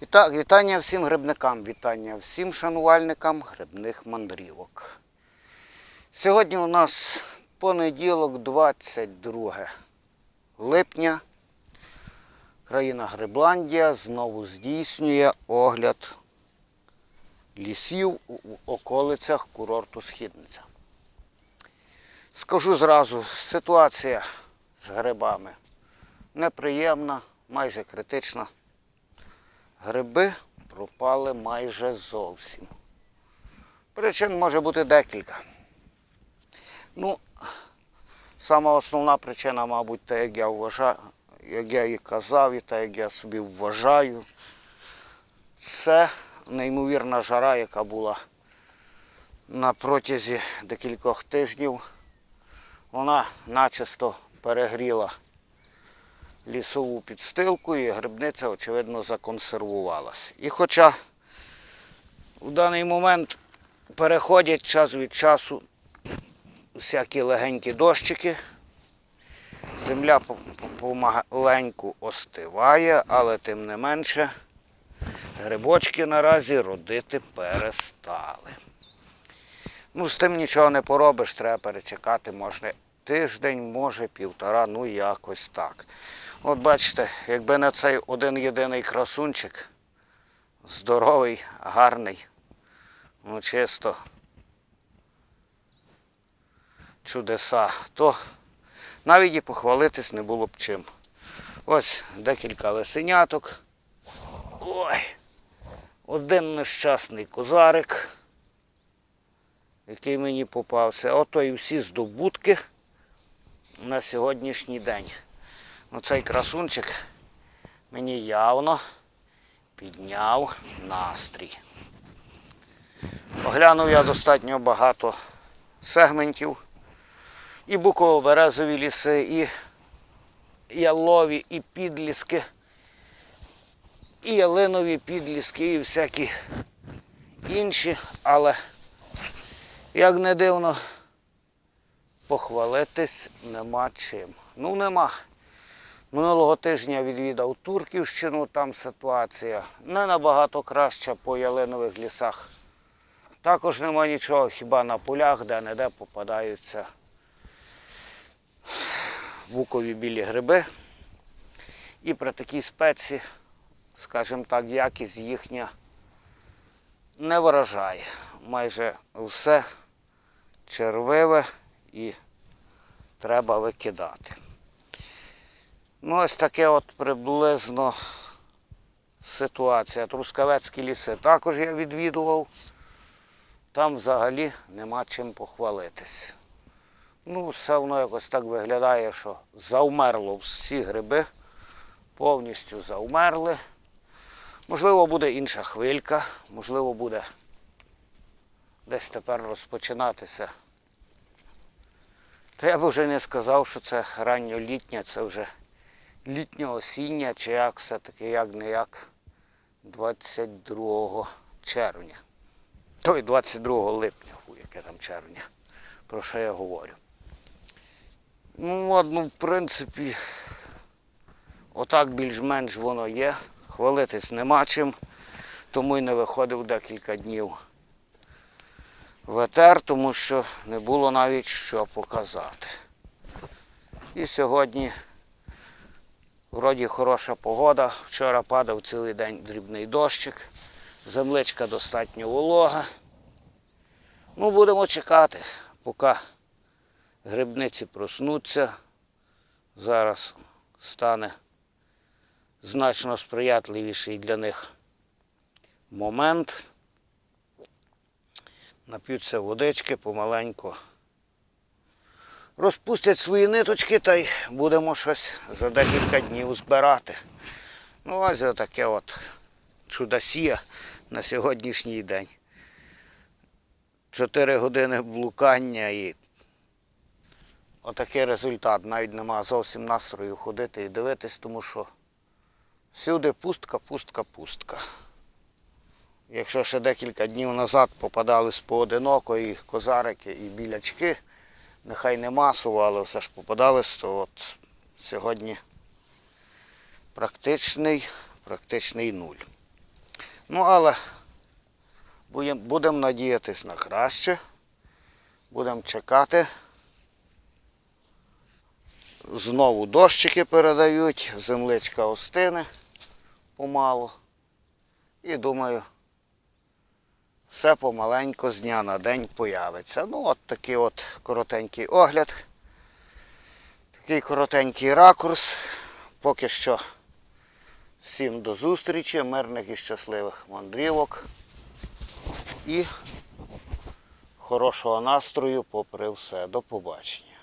І так, вітання всім грибникам, вітання всім шанувальникам грибних мандрівок. Сьогодні у нас понеділок, 22 липня. Країна Грибландія знову здійснює огляд лісів у околицях курорту Східниця. Скажу зразу, ситуація з грибами неприємна, майже критична. Гриби пропали майже зовсім. Причин може бути декілька. Ну, сама основна причина, мабуть, та, як я вважаю, як я і казав, і та, як я собі вважаю, це неймовірна жара, яка була на протязі декількох тижнів. Вона начисто перегріла лісову підстилку і грибниця, очевидно, законсервувалась. І хоча в даний момент переходять час від часу всякі легенькі дощики, земля по- по- помаленьку остиває, але тим не менше грибочки наразі родити перестали. Ну, з тим нічого не поробиш, треба перечекати, може тиждень, може півтора, ну якось так. От бачите, якби не цей один єдиний красунчик, здоровий, гарний, ну чисто чудеса, то навіть і похвалитись не було б чим. Ось декілька лисеняток. Ой, один нещасний козарик, який мені попався. Ото і всі здобутки на сьогоднішній день. Ну, цей красунчик мені явно підняв настрій. Оглянув я достатньо багато сегментів. І буково-березові ліси, і ялові, і підліски, і ялинові підліски, і всякі інші, але, як не дивно, похвалитись нема чим. Ну нема. Минулого тижня відвідав Турківщину, там ситуація не набагато краща по ялинових лісах. Також нема нічого, хіба на полях, де-не-де попадаються букові білі гриби. І при такій спеці, скажімо так, якість їхня не вражає. Майже все червиве і треба викидати. Ну, ось таке от приблизно ситуація. Трускавецькі ліси також я відвідував. Там взагалі нема чим похвалитись. Ну, все воно якось так виглядає, що завмерло всі гриби, повністю завмерли. Можливо, буде інша хвилька, можливо, буде десь тепер розпочинатися. Та я б вже не сказав, що це ранньолітня, це вже літньо-осіння, чи як все-таки як не як 22 червня. Той 22 липня, яке там червня, про що я говорю. Ну, ну, в принципі, отак більш-менш воно є. Хвалитись нема чим, тому й не виходив декілька днів в етер, тому що не було навіть що показати. І сьогодні вроді хороша погода. Вчора падав цілий день дрібний дощик, земличка достатньо волога. Ну, будемо чекати, поки грибниці проснуться. Зараз стане значно сприятливіший для них момент. Нап'ються водички помаленьку. Розпустять свої ниточки та й будемо щось за декілька днів збирати. Ну, ось таке от чудосія на сьогоднішній день. Чотири години блукання і отакий результат. Навіть нема зовсім настрою ходити і дивитись, тому що всюди пустка, пустка, пустка. Якщо ще декілька днів назад попадались поодиноко козарики, і білячки, нехай не масово, але все ж попадались, то от сьогодні практичний, практичний нуль. Ну, але будемо будем надіятись на краще. Будемо чекати. Знову дощики передають, земличка остине помалу. І думаю, все помаленько з дня на день появиться. Ну, от такий от коротенький огляд. Такий коротенький ракурс. Поки що всім до зустрічі, мирних і щасливих мандрівок. І хорошого настрою попри все. До побачення.